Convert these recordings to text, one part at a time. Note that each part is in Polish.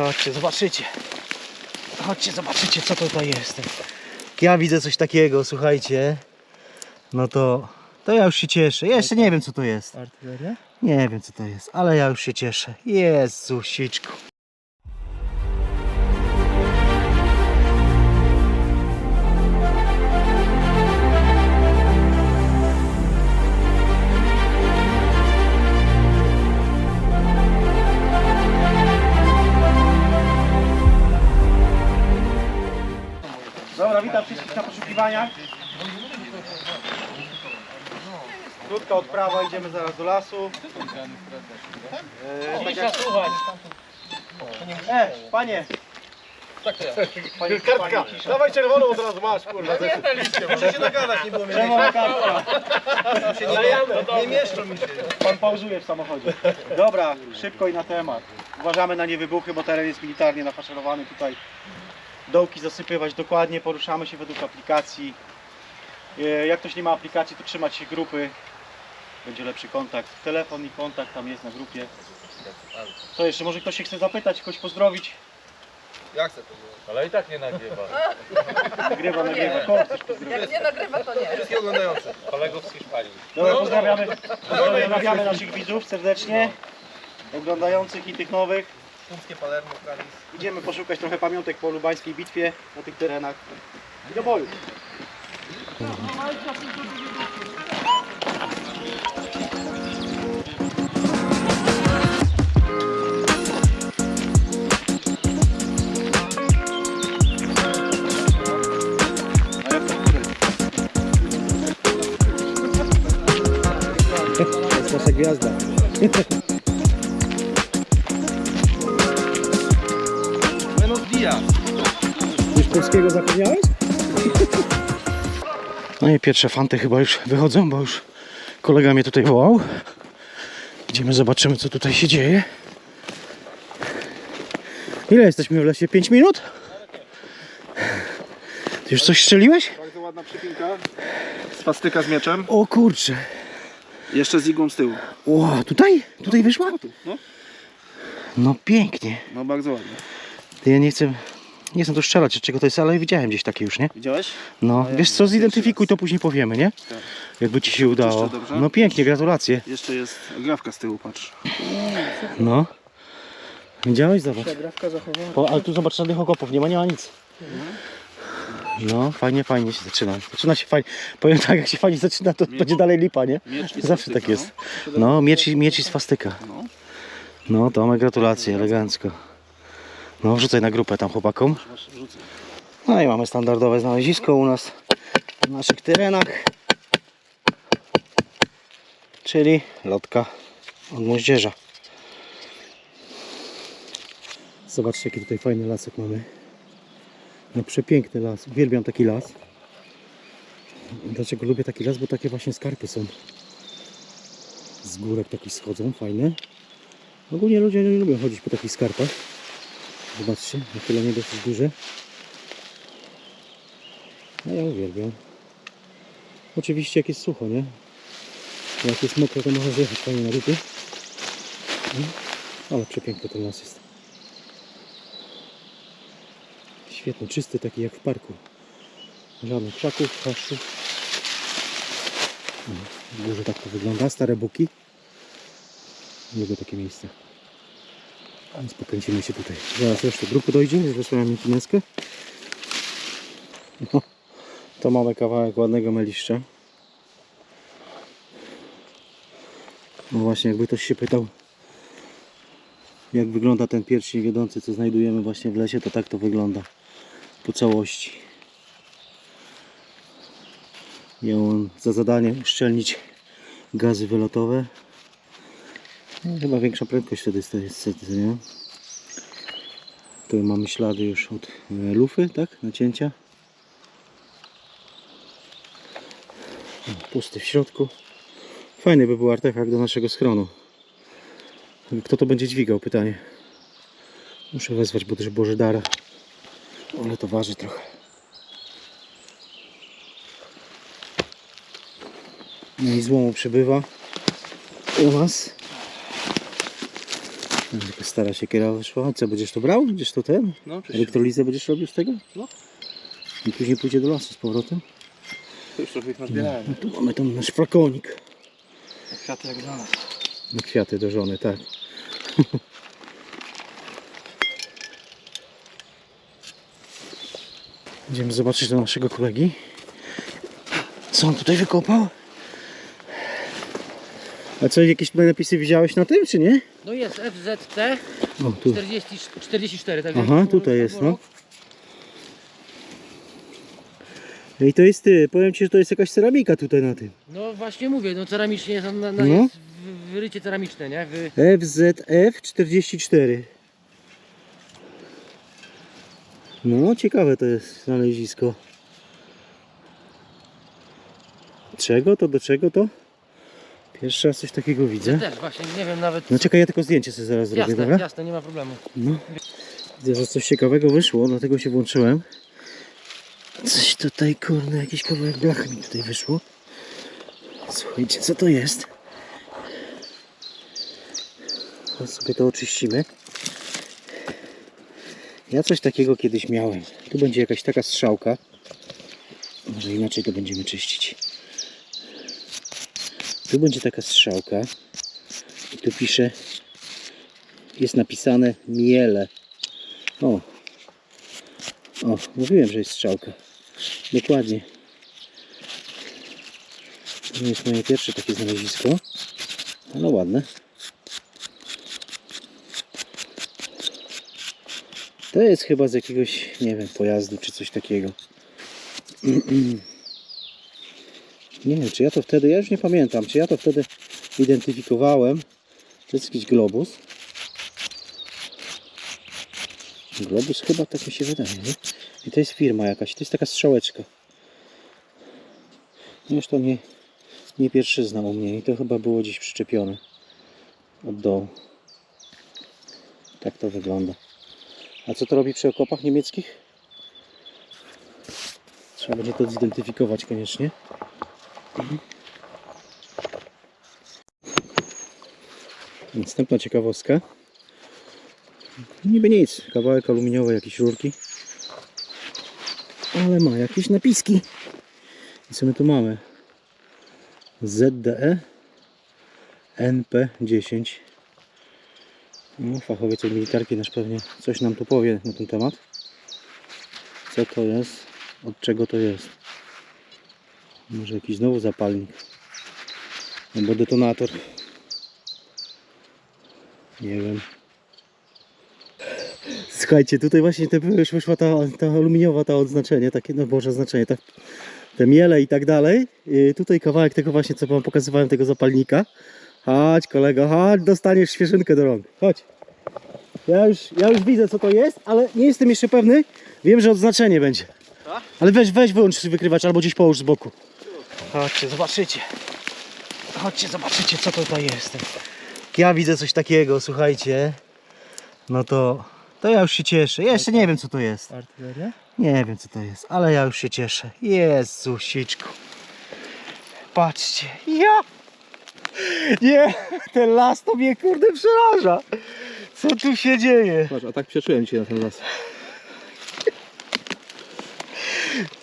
Chodźcie, zobaczycie. Chodźcie, zobaczycie, co tutaj jest. Jak ja widzę coś takiego, słuchajcie, no to, to ja już się cieszę. Jeszcze nie wiem, co to jest. Artyleria? Nie wiem, co to jest, ale ja już się cieszę. Jezusiczku. Odprawa, idziemy zaraz do lasu. E, tak jak... E, panie! Panie, Kartka, panie, cisza. dawaj czerwoną od razu masz, kurwa. Muszę się nagadać, nie było mnie. Czerwona kartka. Nie mieszczą mi się. Pan pauzuje w samochodzie. Dobra, szybko i na temat. Uważamy na niewybuchy, bo teren jest militarnie nafaszerowany tutaj. Dołki zasypywać dokładnie, poruszamy się według aplikacji. E, Jak ktoś nie ma aplikacji, to trzymać się grupy. Będzie lepszy kontakt. Telefon i kontakt tam jest na grupie. Co jeszcze? Może ktoś się chce zapytać, kogoś pozdrowić? Jak chcę to było? Ale i tak nie nagrywa. Nagrywa, nagrywa. Kogo chcesz pozdrowić? Jak nie nagrywa, to nie. Wszystkich oglądających. Kolegów z Hiszpanii. Dobra, pozdrawiamy, pozdrawiamy naszych widzów serdecznie. Oglądających i tych nowych. Punckie Palermo, Kalis. Idziemy poszukać trochę pamiątek po lubańskiej bitwie na tych terenach. I do boju. Gwiazda. Buenos dias. Już polskiego zapomniałeś? No i pierwsze fanty chyba już wychodzą, bo już kolega mnie tutaj wołał. Idziemy, zobaczymy co tutaj się dzieje. Ile jesteśmy w lesie? 5 minut? Ty już coś strzeliłeś? Bardzo ładna przypinka. Swastyka z mieczem. O kurczę. Jeszcze z igłą z tyłu. Ło, tutaj? Tutaj wyszła? No, No pięknie. no bardzo ładnie. Ja nie chcę, nie chcę tu strzelać, od czego to jest, ale widziałem gdzieś takie już, nie? Widziałeś? No, ja wiesz co, zidentyfikuj to później powiemy, nie? Tak. Jakby ci się udało. No pięknie, gratulacje. Jeszcze jest grawka z tyłu, patrz. No. Widziałeś? Zobacz. Po, ale tu zobacz żadnych okopów, nie ma, nie ma nic. No, fajnie, fajnie się zaczyna. Zaczyna się fajnie. Powiem tak, jak się fajnie zaczyna, to będzie dalej lipa, nie? Miecz Zawsze tak jest. No, No, miecz i, miecz i swastyka. no. No, Tomek, gratulacje, elegancko. No, wrzucaj na grupę tam chłopakom. No i mamy standardowe znalezisko u nas w naszych terenach. Czyli lotka od moździerza. Zobaczcie jaki tutaj fajny lasek mamy. No przepiękny las. Uwielbiam taki las. Dlaczego lubię taki las? Bo takie właśnie skarpy są. Z górek taki schodzą, fajne. Ogólnie ludzie nie lubią chodzić po takich skarpach. Zobaczcie, nachylenie dosyć duże. No ja uwielbiam. Oczywiście jak jest sucho, nie? Jak jest mokro, to można zjechać fajnie na ryby. No, ale przepiękny ten las jest. Świetny, czysty, taki jak w parku. Żadnych krzaków, chaszczów. W górze tak to wygląda, stare buki. Lubię takie miejsce. Więc pokręcimy się tutaj. Zaraz resztę grupy dojdzie, już wysłałem mi kineskę. No, to mamy kawałek ładnego meliszcza. No właśnie, jakby ktoś się pytał, jak wygląda ten pierścień wiodący, co znajdujemy właśnie w lesie, to tak to wygląda po całości. Miał on za zadanie uszczelnić gazy wylotowe. No, chyba większa prędkość wtedy jest, jest, nie? Tu mamy ślady już od e, lufy, tak? Nacięcia. Pusty w środku. Fajny by był artefakt do naszego schronu. Kto to będzie dźwigał? Pytanie. Muszę wezwać, bo też Boże dara. Ale to waży trochę. No i złomu przybywa u nas. Jaka stara siekiera wyszła. Co, będziesz to brał? Będziesz to ten? No, Elektrolizę będziesz robił z tego? No. I później pójdzie do lasu z powrotem? to już trochę ich nazbierałem. No tu mamy tam nasz flakonik. Kwiaty jak dla nas. Na kwiaty do żony, tak. Idziemy zobaczyć do naszego kolegi. Co on tutaj wykopał? A co, jakieś napisy widziałeś na tym, czy nie? No jest FZT O, tu. 40, 44, tak Aha, tutaj jest, no. I to jest ty, powiem ci, że to jest jakaś ceramika tutaj na tym. No właśnie mówię, no ceramicznie jest, na, na, No. jest wyrycie ceramiczne, nie? Wy, FZF 44. No, ciekawe to jest znalezisko. Czego to, do czego to? Pierwszy raz coś takiego widzę. też właśnie, nie wiem nawet. No czekaj, ja tylko zdjęcie sobie zaraz zrobię, dobra? jasne, nie ma problemu. No. Widzę, że coś ciekawego wyszło, dlatego się włączyłem. Coś tutaj, kurde, jakiś kawałek blachy mi tutaj wyszło. Słuchajcie, co to jest? Teraz sobie to oczyścimy. Ja coś takiego kiedyś miałem. Tu będzie jakaś taka strzałka. Może inaczej to będziemy czyścić. Tu będzie taka strzałka. I tu pisze jest napisane miele. O. O, mówiłem, że jest strzałka. Dokładnie. To nie jest moje pierwsze takie znalezisko. Ale ładne. To jest chyba z jakiegoś, nie wiem, pojazdu czy coś takiego. Nie wiem, czy ja to wtedy, ja już nie pamiętam, czy ja to wtedy identyfikowałem. To jest jakiś globus. Globus chyba tak mi się wydaje, nie? I to jest firma jakaś, to jest taka strzałeczka. No Już to nie, nie pierwszyzna u mnie i to chyba było gdzieś przyczepione od dołu. Tak to wygląda. A co to robi przy okopach niemieckich? Trzeba będzie to zidentyfikować koniecznie. Następna ciekawostka. Niby nic, kawałek aluminiowy, jakieś rurki. Ale ma jakieś napiski. I co my tu mamy? ZDE NP10. No, fachowiec od militarki nasz pewnie coś nam tu powie na ten temat. Co to jest? Od czego to jest? Może jakiś znowu zapalnik? Albo detonator. Nie wiem. Słuchajcie, tutaj właśnie te, już wyszła ta, ta aluminiowa ta odznaczenie, takie no boże oznaczenie, tak, te miele i tak dalej. I tutaj kawałek tego właśnie, co wam pokazywałem, tego zapalnika. Chodź kolego, chodź, dostaniesz świeżynkę do rąk. Chodź. Ja już, ja już widzę co to jest, ale nie jestem jeszcze pewny. Wiem, że odznaczenie będzie. Ale weź, weź wyłącz wykrywacz albo gdzieś połóż z boku. Chodźcie, zobaczycie. Chodźcie, zobaczycie co tutaj jest. Ja widzę coś takiego, słuchajcie, no to, to ja już się cieszę. Ja jeszcze nie wiem co to jest. Artyleria? Nie wiem co to jest, ale ja już się cieszę. Jezusiczku. Patrzcie. Ja! Nie, ten las to mnie kurde przeraża. Co tu się dzieje? Patrz, a tak przeczułem cię na ten las.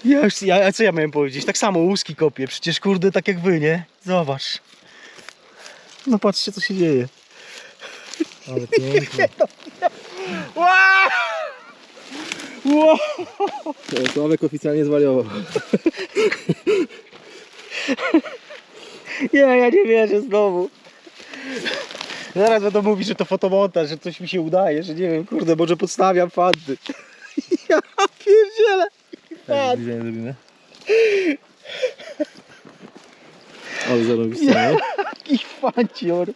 Ja już, ja, a co ja miałem powiedzieć? Tak samo łuski kopię, przecież kurde tak jak wy, nie? Zobacz. No patrzcie co się dzieje. Ale pięknie. Wow! Wow! Sławek oficjalnie zwariował. Nie, ja nie wierzę znowu. Zaraz będą mówić, że to fotomontaż, że coś mi się udaje, że nie wiem, kurde, może podstawiam fanty. Ja pierdzielę. Fan. Bliżej zrobimy. Ale zarobiście, nie? Jaki fancior.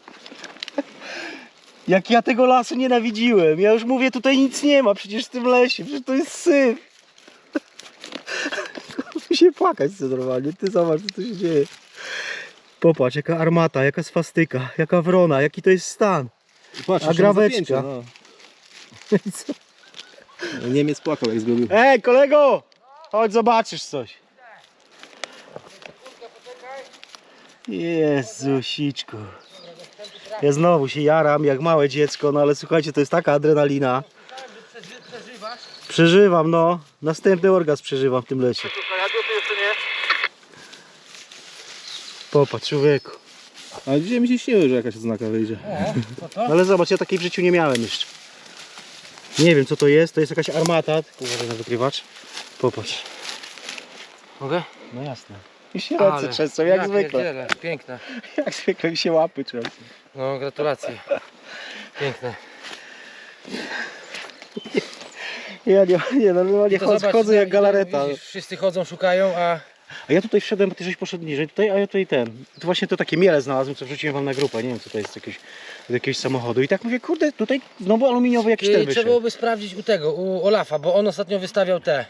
Jak ja tego lasu nienawidziłem. Ja już mówię, tutaj nic nie ma przecież w tym lesie, przecież to jest syf. Muszę się płakać co normalnie. Ty zobacz, co tu się dzieje. Popatrz, jaka armata, jaka swastyka, jaka wrona, jaki to jest stan. Patrz, A graweczka? zapięcie, No. Niemiec płakał jak zgubił. Ej, kolego! Chodź, zobaczysz coś. Jezusiczku. Ja znowu się jaram jak małe dziecko, no ale słuchajcie, to jest taka adrenalina. Przeżywasz? Przeżywam, no. Następny orgazm przeżywam w tym lecie. Popatrz, człowieku. Ale dzisiaj mi się śniło, że jakaś oznaka wyjdzie. To? Ale zobacz, ja takiej w życiu nie miałem jeszcze. Nie wiem co to jest, to jest jakaś armata. Tylko Uważaj na wykrywacz. Popatrz. Mogę? No jasne. I się ręce trzęsą, jak ja zwykle. pierdzielę, Piękne. Jak zwykle mi się łapy trzęsą. No gratulacje. Piękne. Ja nie, nie normalnie To chodzę, zobacz, chodzę jak ile- galareta. Widzisz, wszyscy chodzą, szukają, a A ja tutaj wszedłem, bo ty żeś poszedł niżej tutaj, a ja tutaj ten. Tu właśnie to takie miele znalazłem, co wrzuciłem wam na grupę. Nie wiem co to jest, jakieś, z jakiegoś samochodu. I tak mówię, kurde, tutaj znowu aluminiowy jakiś ten trzeba wyszedł. byłoby sprawdzić u tego, u Olafa, bo on ostatnio wystawiał te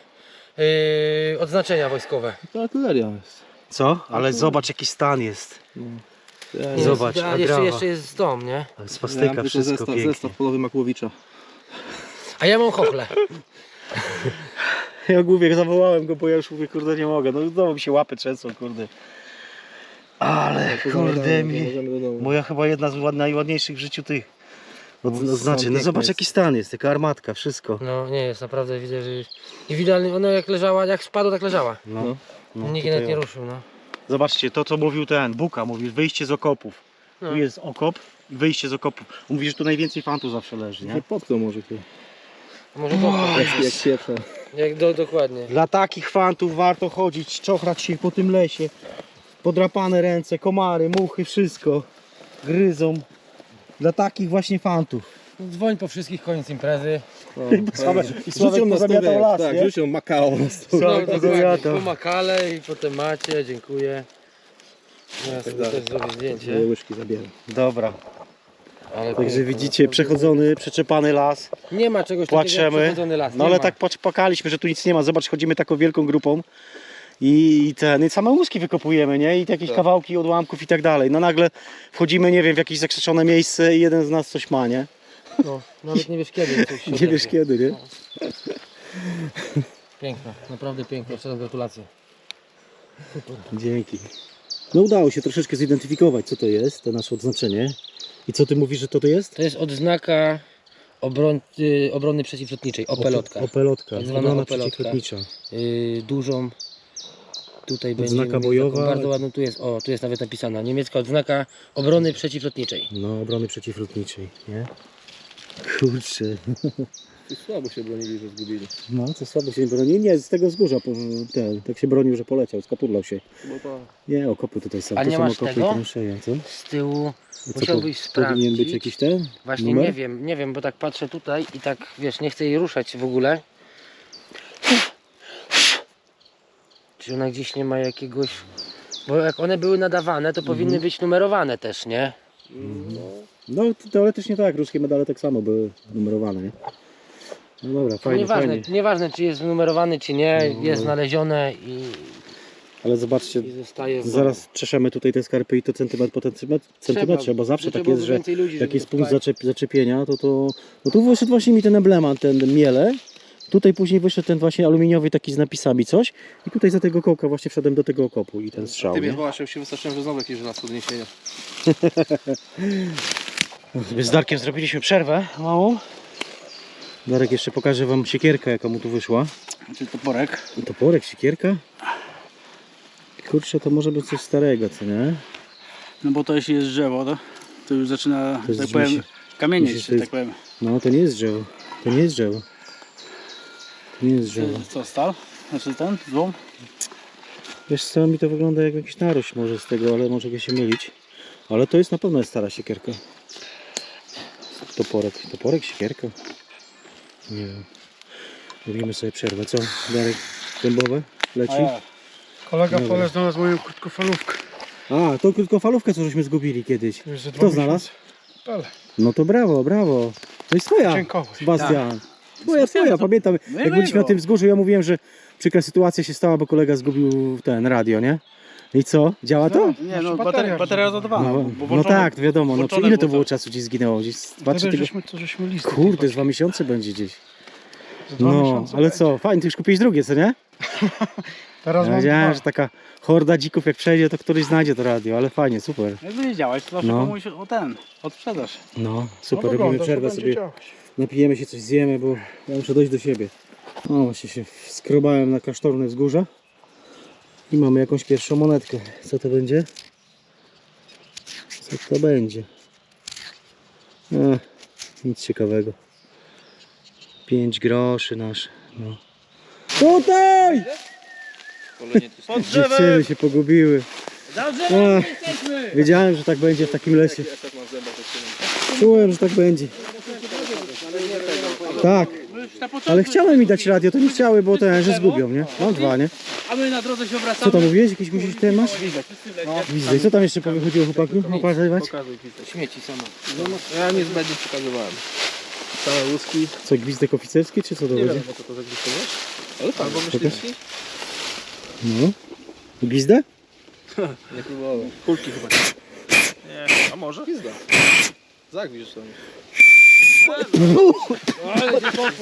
yy, odznaczenia wojskowe. To artyleria jest. Co? Ale zobacz jaki stan jest. Nie, Zobacz, a a jeszcze, jeszcze jest dom, nie? Swastyka, wszystko zestaw, pięknie. zestaw polowy Makłowicza. A ja mam chochle. Ja mówię, zawołałem go, bo ja już mówię, kurde, nie mogę. No znowu mi się łapy trzęsą, kurde. Ale, kurde, mi... Moja chyba jedna z ład- najładniejszych w życiu tych. Od, No, no, znaczy, no piękne zobacz jest. jaki stan jest, taka armatka, wszystko. No nie jest, naprawdę widzę, że indywidualnie, ona jak leżała, jak spadła, tak leżała. No, No. no, Nikt tutaj nawet nie o. ruszył, no. Zobaczcie, to co mówił ten Buka, mówił, wyjście z okopów. No. Tu jest okop i wyjście z okopów. Mówi, że tu najwięcej fantu zawsze leży, nie? Nie popchnął może tu. Może to, Jak, jak pieprza. Jak do, dokładnie. Dla takich fantów warto chodzić, czochrać się po tym lesie. Podrapane ręce, komary, muchy, wszystko. Gryzą. Dla takich właśnie fantów. No, Dzwoń po wszystkich, koniec imprezy. O, I same- tak. i Sławek Rzucił na pozamiatał stówę, las, Tak, nie? rzucił Makao na? No to dokładnie, zamiatał. pomakale i potem macie, dziękuję. Ja sobie też zrobię zdjęcie. Łyżki zabieram. Dobra, Ale także widzicie, naprawdę. przechodzony, przeczepany las. Nie ma czegoś takiego jak Płaczemy. przechodzony las. No nie ale ma. tak płacz- płakaliśmy, że tu nic nie ma. Zobacz, chodzimy taką wielką grupą i ten, i same łuski wykopujemy, nie? I jakieś Tak. kawałki odłamków i tak dalej. No nagle wchodzimy, nie wiem, w jakieś zakrzyczone miejsce i jeden z nas coś ma, nie? No, nawet nie wiesz kiedy. coś się Nie wiesz odezwie. kiedy, nie? Piękne, naprawdę piękne. Jeszcze raz gratulacje. Dzięki. No udało się troszeczkę zidentyfikować, co to jest, to nasze odznaczenie. I co ty mówisz, że to to jest? To jest odznaka obron, y, obrony przeciwlotniczej, opelotka. Opelotka, Tak zwana obrona opelotka. przeciwlotnicza. Y, dużą. Tutaj będzie Odznaka bojowa. taką Bardzo ładną tu jest. O, tu jest nawet napisana. Niemiecka odznaka obrony przeciwlotniczej. No, obrony przeciwlotniczej, nie? Kurczę. I Słabo się bronili, że zgubili. No, co słabo się broni. Nie, z tego wzgórza po- ten, tak się bronił, że poleciał, skaturlał się. Bo to... Nie, okopy tutaj są. A nie są masz okopy tego? i transzeje, co? Z tyłu co, musiałbyś po- Powinien być sprawdzić. jakiś ten? Właśnie numer? nie wiem, nie wiem, bo tak patrzę tutaj i tak wiesz, nie chcę jej ruszać w ogóle. Czy ona gdzieś nie ma jakiegoś. Bo jak one były nadawane, to powinny Mhm. być numerowane też, nie? No, to teoretycznie tak, ruskie medale tak samo były numerowane, nie? No dobra, fajnie, nieważne, fajnie. nieważne czy jest numerowany, czy nie, No. jest znalezione i, Ale zobaczcie, i zostaje. w zaraz czeszemy tutaj te skarpy i to centymetr po centymetr, centymetrze, bo zawsze tak jest, że więcej ludzi, jak żeby jest punkt zaczep, zaczepienia, to to... No tu wyszedł właśnie mi ten emblemat, ten miele. Tutaj później wyszedł ten właśnie aluminiowy taki z napisami coś. I tutaj za tego kołka właśnie wszedłem do tego okopu i ten strzał, Ty mnie nie? wołasz, ja się wystraszyłem, że znowu jakieś podniesienia. Z Darkiem zrobiliśmy przerwę małą. Darek jeszcze pokaże wam siekierkę, jaka mu tu wyszła. Czy toporek? Toporek, siekierka? Kurczę, to może być coś starego, co nie? No bo to jeśli jest drzewo, to, to już zaczyna, To jest tak powiem, że jest- tak powiem. No, to nie jest drzewo. To nie jest drzewo. To nie jest drzewo. Czy Co, stal? Znaczy ten, złom? Wiesz co, mi to wygląda jak jakiś narość może z tego, ale może się mylić. Ale to jest na pewno stara siekierka. Toporek. Toporek, siekierka? Nie wiem. Robimy sobie przerwę, co? Darek, dębowe? Leci? Ja. Kolega Dobra. Pole znalazł moją krótkofalówkę. A, tą krótkofalówkę, co żeśmy zgubili kiedyś. Już ze dwa Kto miesiące. znalazł? Pele. No to brawo, brawo. To jest twoja, Dziękować. Sebastian. Twoja, twoja, pamiętam. Jak Mojego. byliśmy na tym wzgórzu, ja mówiłem, że przykra sytuacja się stała, bo kolega zgubił ten radio, nie? I co? Działa to? Nie, Znaczy no bateria bateria, bateria rozładowana. No, bo no włączone- tak, wiadomo. No, czy włączone ile to było czasu gdzieś zginęło? Gdzieś dwa, trzy Tyle, tygodnie. żeśmy, to żeśmy list Kurde, z dwa miesiące będzie gdzieś. Za dwa No, miesiące ale będzie. co? Fajnie, ty już kupiłeś drugie, co nie? Teraz Ja mam wiedziałem, dwa. że taka horda dzików jak przejdzie, to któryś znajdzie to radio, ale fajnie, super. Jakby nie działać, to zawsze No. komuś o ten, odsprzedasz. No, No super, wygląda, robimy że przerwę będzie sobie, działać. napijemy się, coś zjemy, bo ja muszę dojść do siebie. No właśnie się skrobałem na klasztorne wzgórza i mamy jakąś pierwszą monetkę. Co to będzie? Co to będzie? E, nic ciekawego. 5 groszy nasze. No. Tutaj! Dziewczyny się pogubiły. Ach, wiedziałem, że tak będzie w takim lesie. Czułem, że tak będzie. Tak, ale chciałem mi dać radio, to nie chciały, bo ten, że zgubią, nie? Mam dwa, nie? A my na drodze się Co obracamy. tam mówiłeś? Jakiś musisz ten masz? Gwizdek. Co tam jeszcze chodziło chłopaku? Pokazywać? Śmieci samo. Ja niezbędnie przekazywałem. Całe łuski. Co, gwizdek oficerski, czy co to Nie będzie? wiem, po co to zagryzłeś? Ale tak, bo myśliwski? No. Gwizdę? Nie próbowałem. Kulki chyba. Nie, a może? Pizda. Zagwisz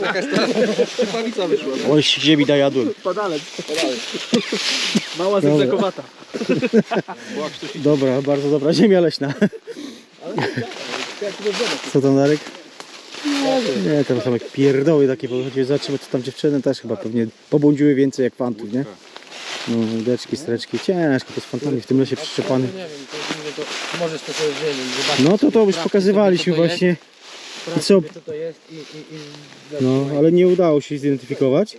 Jakaś ta szypawica wyszła. Oj, ziemi dajadłem. Padalec. Mała zygzakowata. Dobra, bardzo dobra ziemia leśna. Co tam Darek? Nie, tam są jak pierdoły takie, bo zobaczymy, co tam dziewczyny też chyba pewnie pobłądziły więcej jak fantów, nie? No, łódeczki, streczki, ciężko to z fantami w tym lesie przyczepany. Nie wiem, to, mówię, to możesz to sobie zmienić. zobaczyć No to to już pokazywaliśmy właśnie, Jest, sprawdź co- co to jest i, i, i no, ale nie udało się zidentyfikować.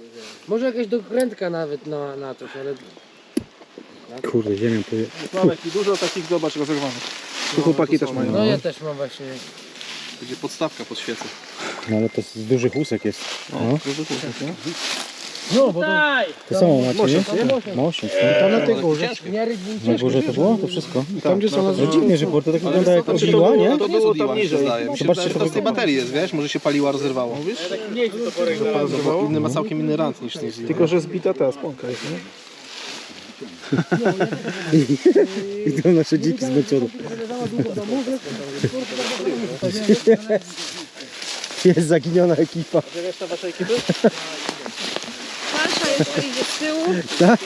Może jakaś dokrętka nawet na, na coś, ale Kurde, ziemią poje... Sławek i dużo takich zobacz rozerwanych. Tu chłopaki też mają. no ja też mam właśnie. Będzie podstawka pod świecę. No ale to z dużych łusek jest. No, Duży chłopak, nie? No bo to to samo macie, nie? Nie? Mosiąc, Tam no. na tej górze. Na górze to było? To wszystko? Tam gdzie są No nas dziwnie, że było to tak wygląda jak Znaczy, obiła, nie? To było tam niżej. Zobaczcie, to z tej baterii jest, wiesz? Może się paliła, rozerwało. Mówisz? Inny ma całkiem inny rant niż ten Tylko, że zbita ta sponka jest, nie? I to nasze dziki zmęczone. Jest zaginiona ekipa. Pasza jeszcze idzie z tyłu. Tak?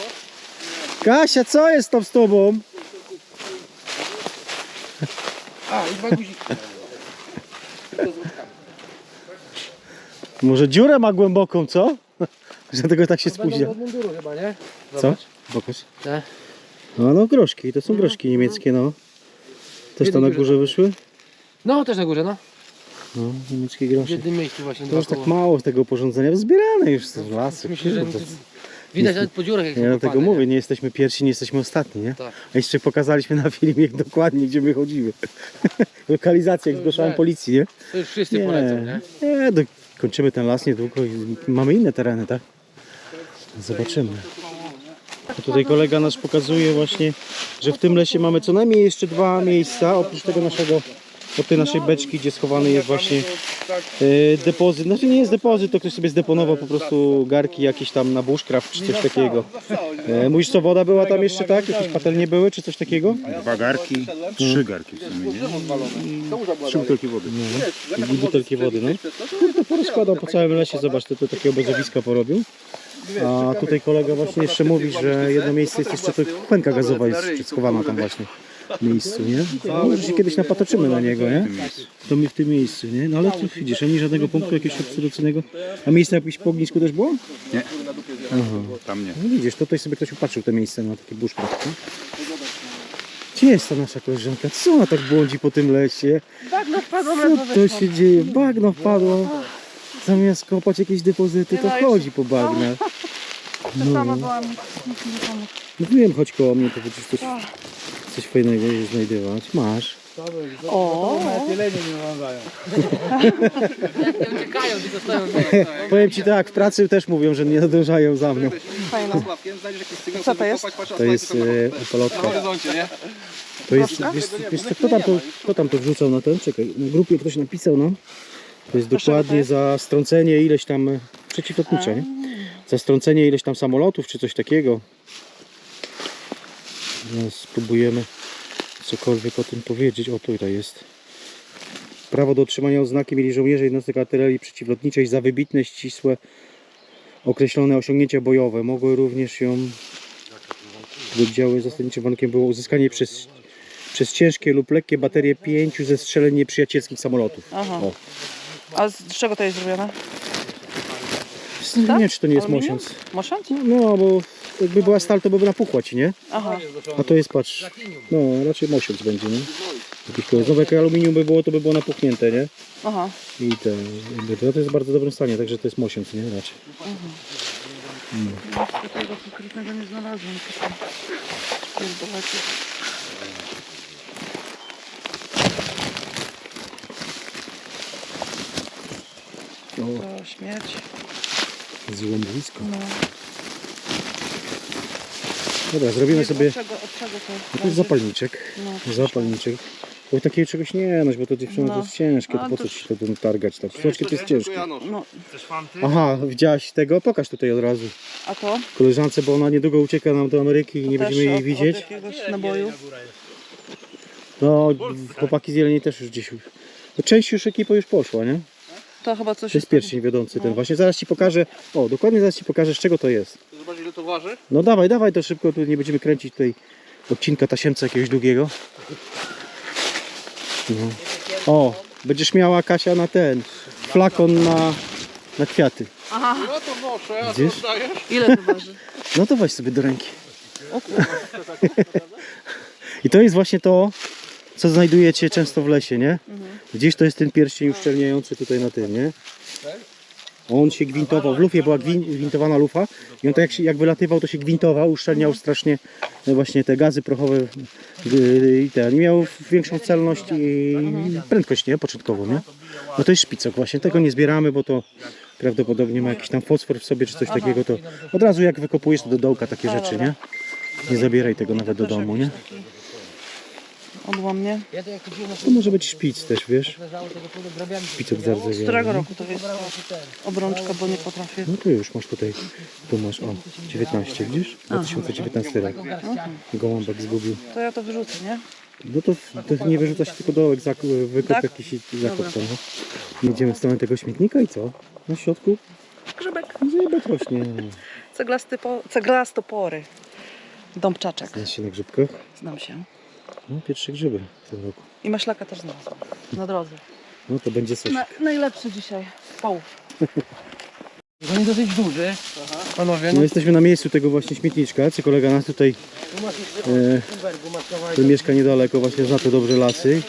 Kasia, co jest tam z tobą? A, i dwa guziki. Może dziurę ma głęboką, co? Dlatego tak się spóźnia. Będą od munduru chyba, nie? Co? Pokaż. No, no groszki, to są groszki niemieckie, no. Też tam na górze wyszły? No, też na górze, no. No, niemieckie właśnie. To już tak mało tego porządzenia, zbierane już z lasy. Myślę, że kurde. widać nawet po dziurach jak Ja dlatego kopane, mówię, nie jesteśmy pierwsi, nie jesteśmy ostatni, nie? Tak. A jeszcze pokazaliśmy na filmie dokładnie, gdzie my chodzimy. Lokalizację, jak zgłaszałem tak. policji, nie? To już wszyscy polecą, nie? nie do, kończymy ten las niedługo i mamy inne tereny, tak? Zobaczymy. A tutaj kolega nasz pokazuje właśnie, że w tym lesie mamy co najmniej jeszcze dwa miejsca, oprócz tego naszego, od tej naszej beczki, gdzie schowany jest właśnie e, depozyt. Znaczy nie jest depozyt, to ktoś sobie zdeponował po prostu garki jakieś tam na bushcraft czy coś takiego. E, mówisz co, woda była tam jeszcze, tak? Jakieś patelnie były czy coś takiego? Dwa garki, trzy garki w sumie, nie? Trzy butelki wody. I dwie butelki wody, no. Kurde, porozkładał po całym lesie, zobacz, to, to takie obozowiska porobił. A tutaj kolega właśnie jeszcze mówi, że jedno miejsce jest jeszcze, to pęka gazowa jest schowana tam właśnie miejscu, nie? No, może się kiedyś napatoczymy na niego, nie? To my w tym miejscu, nie? No ale tu widzisz, ani żadnego punktu jakiegoś obserwacyjnego. A miejsce jakieś po ognisku też było? Nie. Aha. Tam nie. No widzisz, tutaj sobie ktoś upatrzył te miejsce na taki bushcraft, nie? Gdzie jest ta nasza koleżanka? Co ona tak błądzi po tym lesie? Bagno wpadło Co to się dzieje? Bagno wpadło. Zamiast kopać jakieś depozyty, to chodzi po bagnach. To sama byłam. Mówiłem, chodź koło mnie, to będziesz coś, coś fajnego gdzieś znajdować. Masz. Nie uciekają, tylko stoją. Powiem ci tak, w pracy też mówią, że nie nadążają za mną. Fajna. Co to jest? To jest e, nie? To jest, wiesz, wiesz co, kto tam, to, kto tam to wrzucał na ten? Czekaj, na grupie ktoś napisał, no. To jest dokładnie za strącenie ileś tam, e, przeciwlotnicze, nie? Za strącenie ileś tam samolotów, czy coś takiego. Spróbujemy cokolwiek o tym powiedzieć. O, tutaj jest. Prawo do otrzymania oznaki mieli żołnierze jednostek artylerii przeciwlotniczej za wybitne, ścisłe, określone osiągnięcia bojowe. Mogły również ją tego działu zasadniczym warunkiem było uzyskanie przez, przez ciężkie lub lekkie baterie pięciu zestrzeleń nieprzyjacielskich samolotów. Aha. O. A z czego to jest zrobione? Nie Tak? wiem, czy to nie jest Aluminium? mosiąc. Mosiąc? No, bo jakby była stal, to by napuchła ci, nie? Aha. A to jest, patrz, no raczej mosiąc będzie, nie? Jakiś kolor. Znowu jak aluminium by było, to by było napuchnięte, nie? Aha. I te, jakby to, to jest w bardzo dobrym stanie, także to jest mosiąc, nie? Raczej. Takiego konkretnego nie znalazłem. Pierdolecie. O, To śmierć. Złomowisko. No. Dobra, zrobimy Od sobie, czego, od czego to no to jest zapalniczek. No. Zapalniczek. Bo takiego czegoś nie noś, bo to dziewczyno to No. jest ciężkie, to A, po to- co ci to targać tak? Ciężkie to jest ciężkie. No. Aha, widziałaś tego? Pokaż tutaj od razu. A to? Koleżance, bo ona niedługo ucieka nam do Ameryki i nie będziemy jej od, widzieć. Od jakiegoś naboju. No, chłopaki z Jeleni też już gdzieś. No, część już ekipy już poszła, nie? To chyba coś To jest pierścień wiodący ten. Właśnie zaraz ci pokażę. O, dokładnie zaraz ci pokażę z czego to jest. Zobacz ile to waży? No dawaj, dawaj to szybko, tu nie będziemy kręcić tutaj odcinka tasiemca jakiegoś długiego. No. O, będziesz miała Kasia na ten flakon na, na kwiaty. Aha. No to noszę, a Widzisz? co oddajesz? Ile to waży? No to weź sobie do ręki. O kurwa. I to jest właśnie to, co znajdujecie często w lesie, nie? Gdzieś to jest ten pierścień uszczelniający tutaj na tym, nie? On się gwintował, w lufie była gwin, gwintowana lufa i on tak jak, się, jak wylatywał, to się gwintował, uszczelniał strasznie no właśnie te gazy prochowe yy, i ten. Miał większą celność i prędkość, nie? Początkowo, nie? No to jest szpicok właśnie, tego nie zbieramy, bo to prawdopodobnie ma jakiś tam fosfor w sobie czy coś takiego, to od razu jak wykopujesz to do dołka takie rzeczy, nie? Nie zabieraj tego nawet do domu, nie? Odłam mnie. Ja to To może być szpic też, wiesz? Szpicek z Z którego roku to jest obrączka, bo nie potrafię. No to już masz tutaj, tu masz, o, 19, widzisz? 2019 rok. Gołąbek zgubił. To ja to wyrzucę, nie? No to, to nie wyrzucasz tylko dołek, zakup, wykop Tak? jakiś i Dobra. tam. No. Jedziemy w stronę tego śmietnika i co? Na środku Grzybek. grzybek rośnie. Ceglasty po... Ceglastopory. Dąbczaczek. Znasz się na grzybkach? Znam się. No pierwsze grzyby w tym roku. I maślaka też znalazłam. Na drodze. No to będzie coś. Na, najlepszy dzisiaj. Połów. On jest dosyć duży. Panowie, No no jesteśmy na miejscu tego właśnie śmietniczka, co kolega nas tutaj e, który mieszka niedaleko, właśnie zna to dobrze lasy.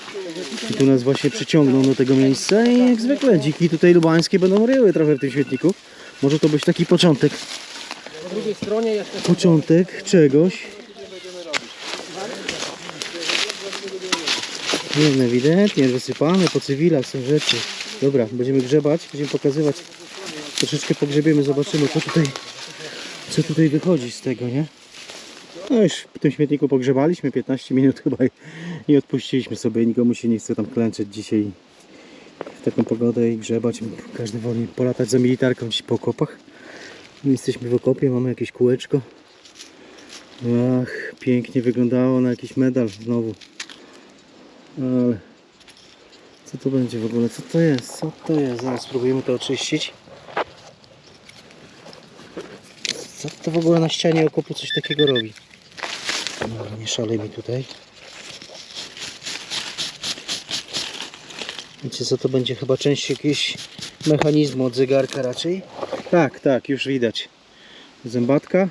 I tu nas właśnie przyciągnął do tego miejsca i jak zwykle dziki tutaj lubańskie będą ryły trochę w tym świetniku. Może to być taki początek, Po drugiej stronie jeszcze początek czegoś. No, ewidentnie wysypane po cywilach są rzeczy. Dobra, będziemy grzebać, będziemy pokazywać. Troszeczkę pogrzebiemy, zobaczymy co tutaj, co tutaj wychodzi z tego, nie? No już w tym śmietniku pogrzebaliśmy 15 minut chyba i, i odpuściliśmy sobie. Nikomu się nie chce tam klęczeć dzisiaj w taką pogodę i grzebać. Każdy woli polatać za militarką gdzieś po okopach. My jesteśmy w okopie, mamy jakieś kółeczko. Ach, pięknie wyglądało na jakiś medal znowu. Ale co to będzie w ogóle? Co to jest? Co to jest? Zaraz spróbujemy to oczyścić. Co to w ogóle na ścianie okopu coś takiego robi? Dobra, nie szalej mi tutaj. Wiecie co to będzie? Chyba część jakiegoś mechanizmu od zegarka raczej. Tak, tak, już widać. Zębatka.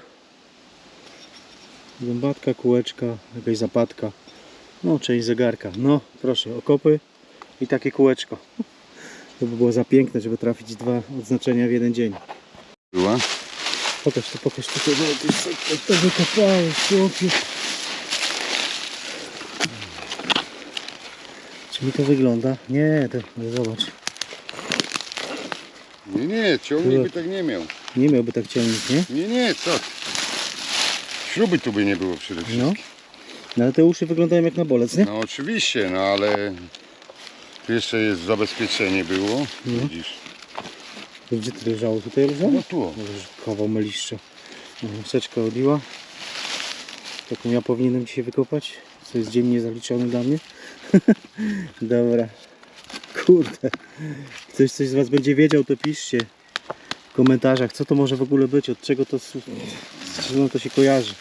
Zębatka, kółeczka, jakaś zapadka. No, część zegarka. No, proszę, okopy i takie kółeczko. To by było za piękne, żeby trafić dwa odznaczenia w jeden dzień. Była? Pokaż to, pokaż to, to, to, to, to wykopałeś, chłopie. Czy mi to wygląda? Nie, to ale zobacz. Nie, nie, ciągnik by tak nie miał. Nie miałby tak ciągnik, nie? Nie, nie, co? Śruby tu by nie było przede wszystkim. No. No ale te uszy wyglądają jak na bolec, nie? No oczywiście, no ale tu jeszcze jest zabezpieczenie było. No. Widzisz? To Gdzie to leżało? Tutaj leżało? No tu. Może chował meliszcze. Seczka odbiła. Taką ja powinienem dzisiaj wykopać. Co jest dzień niezaliczony dla mnie. Dobra. Kurde. Ktoś coś z Was będzie wiedział, to piszcie w komentarzach, co to może w ogóle być, od czego to, z czym to się kojarzy.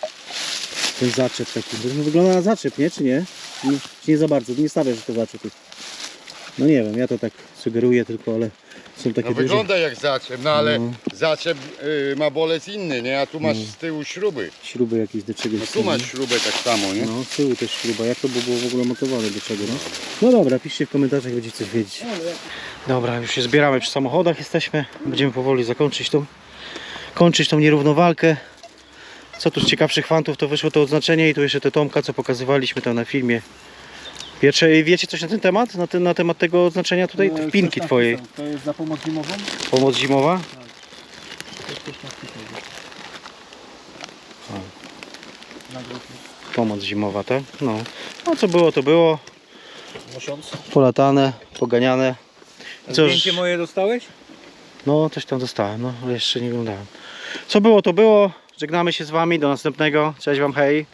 Ten zaczep taki. No, wygląda na zaczep, nie? Czy nie? nie? Czy nie za bardzo? Nie stawiasz, że to zaczep jest. No nie wiem, ja to tak sugeruję tylko, ale są takie No duże... wygląda jak zaczep, no ale No. zaczep y, ma bolec inny, nie? A tu masz z tyłu śruby. Śruby jakieś do czegoś. No tu masz śrubę tak samo, nie? No, z tyłu też śruba. Jak to by było w ogóle mocowane do czego, no? No dobra, piszcie w komentarzach, jak będziecie coś wiedzieć. Dobra, już się zbieramy przy samochodach, jesteśmy. Będziemy powoli zakończyć tą, kończyć tą nierówną walkę. Co tu z ciekawszych fantów, to wyszło to odznaczenie i tu jeszcze te Tomka, co pokazywaliśmy tam na filmie. Wiecie, wiecie coś na ten temat? Na, ten, na temat tego odznaczenia tutaj? No, wpinki twojej. To jest za pomoc zimową? Pomoc zimowa? Pomoc zimowa, tak? No. No co było, to było. Polatane, poganiane. Cóż, Zdjęcie moje dostałeś? no coś tam dostałem, no ale jeszcze nie oglądałem. Co było, to było. Żegnamy się z wami, do następnego. Cześć wam, hej.